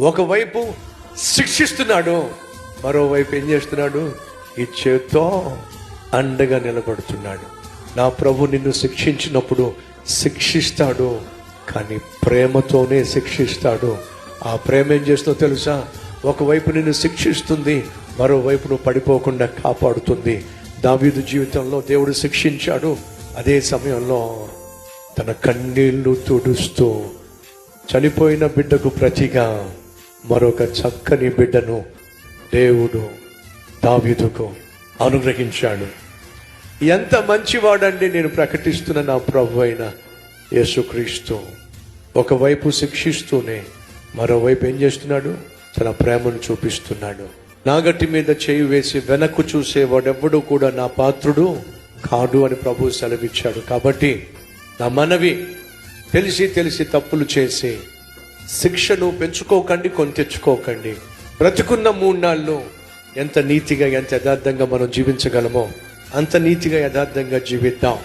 ఒకవైపు శిక్షిస్తున్నాడు మరోవైపు ఏం చేస్తున్నాడు? ఈ చేత్తో అండగా నిలబడుతున్నాడు. నా ప్రభు నిన్ను శిక్షించినప్పుడు శిక్షిస్తాడు కానీ ప్రేమతోనే శిక్షిస్తాడు. ఆ ప్రేమ ఏం చేస్తుందో తెలుసా? ఒకవైపు నిన్ను శిక్షిస్తుంది మరోవైపు నువ్వు పడిపోకుండా కాపాడుతుంది. దావీదు జీవితంలో దేవుడు శిక్షించాడు. అదే సమయంలో తన కన్నీళ్ళు తుడుస్తూ చనిపోయిన బిడ్డకు ప్రతిగా మరొక చక్కని బిడ్డను దేవుడు దావీదుకు అనుగ్రహించాడు. ఎంత మంచివాడండి నేను ప్రకటిస్తున్న నా ప్రభు అయిన యేసుక్రీస్తు. ఒకవైపు శిక్షిస్తూనే మరోవైపు ఏం చేస్తున్నాడు? తన ప్రేమను చూపిస్తున్నాడు. నాగటి మీద చేయి వేసి వెనక్కు చూసేవాడెవ్వడు కూడా నా పాత్రుడు కాడు అని ప్రభు సెలవిచ్చాడు. కాబట్టి నా మనవి తెలిసి తెలిసి తప్పులు చేసి శిక్షను పెంచుకోకండి కొని తెచ్చుకోకండి. బ్రతుకున్న మూడు నాళ్ళు ఎంత నీతిగా ఎంత యథార్థంగా మనం జీవించగలమో అంత నీతిగా యథార్థంగా జీవిద్దాం.